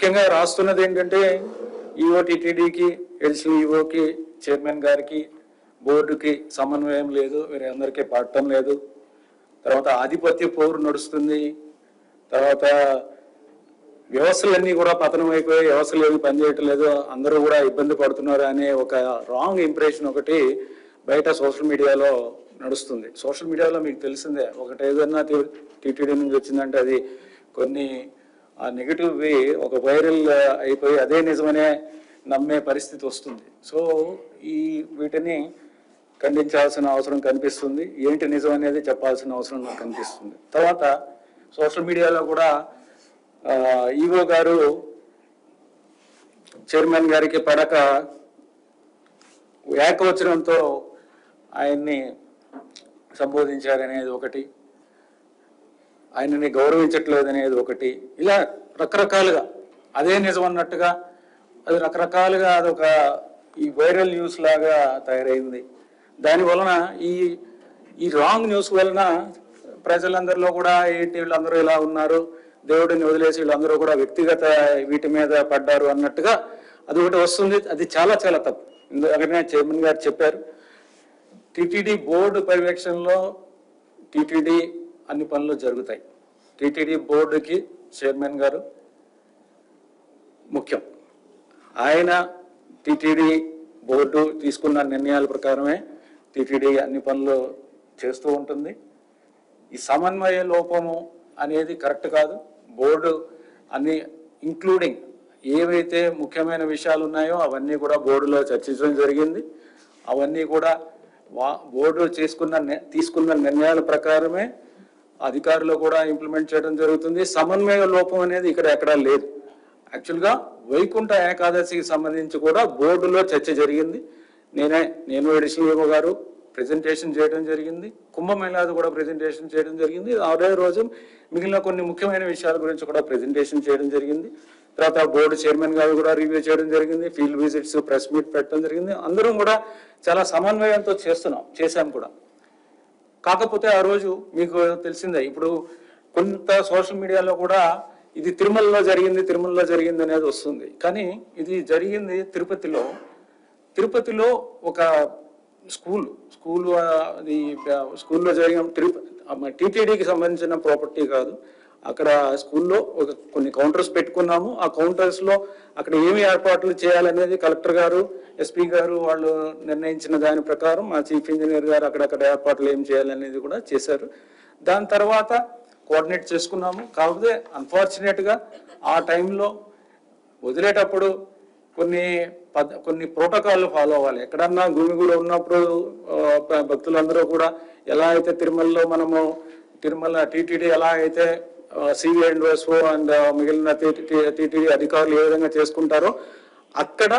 ముఖ్యంగా రాస్తున్నది ఏంటంటే ఈఓ టీటీడీకి ఎడిషనల్ చైర్మన్ గారికి బోర్డుకి సమన్వయం లేదు వీరందరికీ పడటం లేదు. తర్వాత ఆధిపత్య పోరు నడుస్తుంది. తర్వాత వ్యవస్థలన్నీ కూడా పతనం అయిపోయి వ్యవస్థలు ఏమి పనిచేయట్లేదు అందరూ కూడా ఇబ్బంది పడుతున్నారు అనే ఒక రాంగ్ ఇంప్రెషన్ ఒకటి బయట సోషల్ మీడియాలో నడుస్తుంది. సోషల్ మీడియాలో మీకు తెలిసిందే ఒకటి ఏదన్నా టీటీడీ నుంచి వచ్చిందంటే అది కొన్ని ఆ నెగిటివ్వి ఒక వైరల్ అయిపోయి అదే నిజమనే నమ్మే పరిస్థితి వస్తుంది. సో ఈ వీటిని ఖండించాల్సిన అవసరం కనిపిస్తుంది. ఏంటి నిజం అనేది చెప్పాల్సిన అవసరం నాకు కనిపిస్తుంది. తర్వాత సోషల్ మీడియాలో కూడా ఈవో గారు చైర్మన్ గారికి పడక ఏకవచనంతో ఆయన్ని సంబోధించారనేది ఒకటి. ఆయనని గౌరవించట్లేదు అనేది ఒకటి. ఇలా రకరకాలుగా అదే నిజం అన్నట్టుగా అది రకరకాలుగా అదొక ఈ వైరల్ న్యూస్ లాగా తయారైంది. దాని వలన ఈ ఈ రాంగ్ న్యూస్ వలన ప్రజలందరిలో కూడా ఏంటి వీళ్ళందరూ ఇలా ఉన్నారు దేవుడిని వదిలేసి వీళ్ళందరూ కూడా వ్యక్తిగత వీటి మీద పడ్డారు అన్నట్టుగా అది ఒకటి వస్తుంది. అది చాలా చాలా తప్పు. ఎందుకంటే చైర్మన్ గారు చెప్పారు టిటిడి బోర్డు పర్యవేక్షణలో టిటిడి అన్ని పనులు జరుగుతాయి. టీటీడీ బోర్డుకి చైర్మన్ గారు ముఖ్యం. ఆయన టీటీడీ బోర్డు తీసుకున్న నిర్ణయాల ప్రకారమే టీటీడీ అన్ని పనులు చేస్తూ ఉంటుంది. ఈ సమన్వయ లోపము అనేది కరెక్ట్ కాదు. బోర్డు అన్ని ఇంక్లూడింగ్ ఏవైతే ముఖ్యమైన విషయాలు ఉన్నాయో అవన్నీ కూడా బోర్డులో చర్చించడం జరిగింది. అవన్నీ కూడా వా బోర్డు చేసుకున్న తీసుకున్న నిర్ణయాల ప్రకారమే అధికారులు కూడా ఇంప్లిమెంట్ చేయడం జరుగుతుంది. సమన్వయ లోపం అనేది ఇక్కడ ఎక్కడా లేదు. యాక్చువల్గా వైకుంఠ ఏకాదశికి సంబంధించి కూడా బోర్డులో చర్చ జరిగింది. నేనే నేను ఎడిషనల్ ఈవో గారు ప్రెజెంటేషన్ చేయడం జరిగింది. కుంభమేళాది కూడా ప్రెజెంటేషన్ చేయడం జరిగింది. అదే రోజు మిగిలిన కొన్ని ముఖ్యమైన విషయాల గురించి కూడా ప్రెజెంటేషన్ చేయడం జరిగింది. తర్వాత బోర్డు చైర్మన్ గారు కూడా రివ్యూ చేయడం జరిగింది. ఫీల్డ్ విజిట్స్ ప్రెస్ మీట్ పెట్టడం జరిగింది. అందరం కూడా చాలా సమన్వయంతో చేస్తున్నాం చేశాం కూడా. కాకపోతే ఆ రోజు మీకు తెలిసిందే ఇప్పుడు కొంత సోషల్ మీడియాలో కూడా ఇది తిరుమలలో జరిగింది తిరుమలలో జరిగింది అనేది వస్తుంది. కానీ ఇది జరిగింది తిరుపతిలో. తిరుపతిలో ఒక స్కూల్ స్కూల్ అది స్కూల్లో జరిగిన తిరుపతి టీటీడీకి సంబంధించిన ప్రాపర్టీ కాదు. అక్కడ స్కూల్లో ఒక కొన్ని కౌంటర్స్ పెట్టుకున్నాము. ఆ కౌంటర్స్లో అక్కడ ఏమి ఏర్పాట్లు చేయాలనేది కలెక్టర్ గారు ఎస్పీ గారు వాళ్ళు నిర్ణయించిన దాని ప్రకారం మా చీఫ్ ఇంజనీర్ గారు అక్కడక్కడ ఏర్పాట్లు ఏం చేయాలనేది కూడా చేశారు. దాని తర్వాత కోఆర్డినేట్ చేసుకున్నాము. కాకపోతే అన్ఫార్చునేట్గా ఆ టైంలో వదిలేటప్పుడు కొన్ని పద్ కొన్ని ప్రోటోకాల్ ఫాలో అవ్వాలి. ఎక్కడన్నా గుమిగూడ ఉన్నప్పుడు భక్తులందరూ కూడా ఎలా అయితే తిరుమలలో మనము తిరుమల టీటీడీ ఎలా అయితే సివి అండ్ ఎస్ఓ అండ్ మిగిలిన టీటీడీ అధికారులు ఏ విధంగా చేసుకుంటారో అక్కడ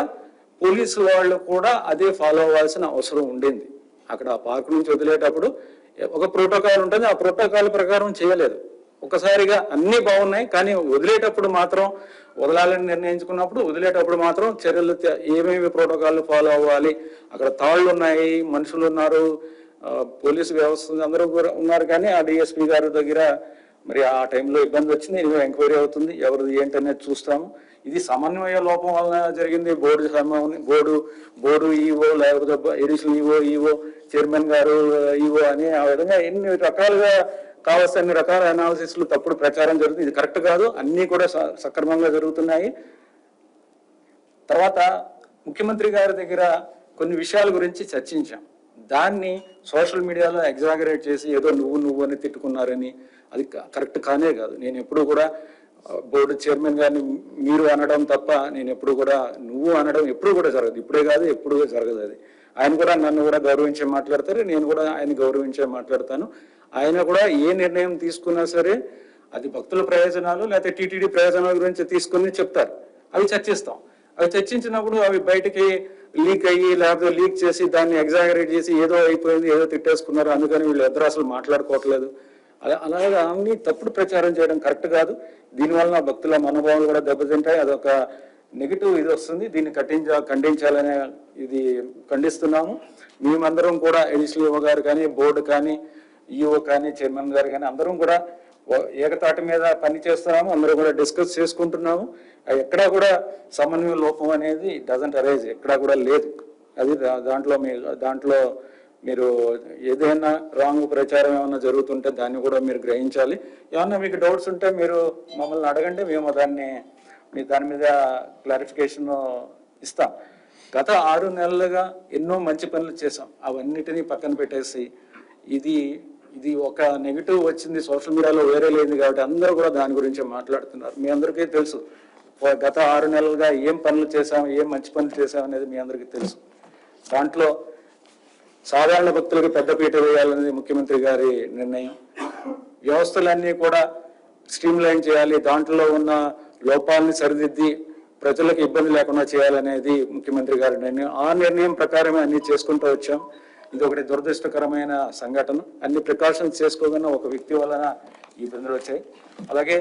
పోలీసు వాళ్ళు కూడా అదే ఫాలో అవ్వాల్సిన అవసరం ఉండింది. అక్కడ ఆ పార్క్ నుంచి వదిలేటప్పుడు ఒక ప్రోటోకాల్ ఉంటుంది ఆ ప్రోటోకాల్ ప్రకారం చేయలేదు. ఒకసారిగా అన్ని బాగున్నాయి కానీ వదిలేటప్పుడు మాత్రం వదలాలని నిర్ణయించుకున్నప్పుడు వదిలేటప్పుడు మాత్రం చర్యలు ఏమేమి ప్రోటోకాల్ ఫాలో అవ్వాలి అక్కడ తాళ్ళు ఉన్నాయి మనుషులు ఉన్నారు పోలీసు వ్యవస్థ అందరూ ఉన్నారు కానీ ఆ డిఎస్పీ గారి దగ్గర మరి ఆ టైంలో ఇబ్బంది వచ్చింది ఇదిగో ఎంక్వైరీ అవుతుంది ఎవరిది ఏంటనేది చూస్తాము. ఇది సమన్వయ లోపం వలన జరిగింది బోర్డు బోర్డు బోర్డు ఈఓ లేకపోతే ఎడిషనల్ ఈఓ ఈఓ చైర్మన్ గారు ఈఓ అని ఆ విధంగా ఎన్ని రకాలుగా కావాల్సిన అన్ని రకాల అనాలిసిస్లు తప్పుడు ప్రచారం జరుగుతుంది. ఇది కరెక్ట్ కాదు అన్నీ కూడా స- సక్రమంగా జరుగుతున్నాయి. తర్వాత ముఖ్యమంత్రి గారి దగ్గర కొన్ని విషయాల గురించి చర్చించాం. దాన్ని సోషల్ మీడియాలో ఎగ్జాగరేట్ చేసి ఏదో నువ్వు నువ్వు అని తిట్టుకున్నారని అది కరెక్ట్ కానే కాదు. నేను ఎప్పుడు కూడా బోర్డు చైర్మన్ గారిని మీరు అనడం తప్ప నేను ఎప్పుడు కూడా నువ్వు అనడం ఎప్పుడు కూడా జరగదు. ఇప్పుడే కాదు ఎప్పుడు జరగదు అది. ఆయన కూడా నన్ను కూడా గౌరవించే మాట్లాడతారు నేను కూడా ఆయన గౌరవించే మాట్లాడతాను. ఆయన కూడా ఏ నిర్ణయం తీసుకున్నా సరే అది భక్తుల ప్రయోజనాలు లేకపోతే టీటీడీ ప్రయోజనాల గురించి తీసుకుని చెప్తారు. అవి చర్చిస్తాం. అవి చర్చించినప్పుడు అవి బయటికి లీక్ అయ్యి లేకపోతే లీక్ చేసి దాన్ని ఎగ్జాగరేట్ చేసి ఏదో అయిపోయింది ఏదో తిట్టేసుకున్నారు అందుకని వీళ్ళు ఇద్దరు అసలు మాట్లాడుకోవట్లేదు. అలాగే అన్ని తప్పుడు ప్రచారం చేయడం కరెక్ట్ కాదు. దీనివల్ల భక్తుల మనోభావాలు కూడా దెబ్బతింటాయి. అదొక నెగిటివ్ ఇది వస్తుంది. దీన్ని కట్టించ ఖండించాలనే ఇది ఖండిస్తున్నాము. మేమందరం కూడా ఎడిషనల్ గారు కానీ బోర్డు కానీ ఈఓ కానీ చైర్మన్ గారు కానీ అందరం కూడా ఏకతాటి మీద పని చేస్తున్నాము. అందరూ కూడా డిస్కస్ చేసుకుంటున్నాము. అది ఎక్కడా కూడా సమన్వయ లోపం అనేది డజంట్ అరైజ్ ఎక్కడా కూడా లేదు. అది దా- దాంట్లో మీ దాంట్లో మీరు ఏదైనా రాంగ్ ప్రచారం ఏమైనా జరుగుతుంటే దాన్ని కూడా మీరు గ్రహించాలి. ఏమన్నా మీకు డౌట్స్ ఉంటే మీరు మమ్మల్ని అడగండి మేము దాన్ని మీ దాని మీద క్లారిఫికేషన్ ఇస్తాం. గత ఆరు నెలలుగా ఎన్నో మంచి పనులు చేసాం అవన్నిటినీ పక్కన పెట్టేసి ఇది ఇది ఒక నెగిటివ్ వచ్చింది సోషల్ మీడియాలో వేరే లేదు కాబట్టి అందరూ కూడా దాని గురించి మాట్లాడుతున్నారు. మీ అందరికీ తెలుసు. గత ఆరు నెలలుగా ఏం పనులు చేసాం ఏం మంచి పనులు చేసాం అనేది మీ అందరికీ తెలుసు. దాంట్లో సాధారణ భక్తులకు పెద్దపీట వేయాలనేది ముఖ్యమంత్రి గారి నిర్ణయం. వ్యవస్థలన్నీ కూడా స్ట్రీమ్ లైన్ చేయాలి దాంట్లో ఉన్న లోపాలని సరిదిద్ది ప్రజలకు ఇబ్బంది లేకుండా చేయాలనేది ముఖ్యమంత్రి గారి నిర్ణయం. ఆ నిర్ణయం ప్రకారమే అన్ని చేసుకుంటూ వచ్చాం. ఇది ఒకటి దురదృష్టకరమైన సంఘటన. అన్ని ప్రికాషన్స్ చేసుకోగానే ఒక వ్యక్తి వలన ఈ ఇబ్బందులు వచ్చాయి. అలాగే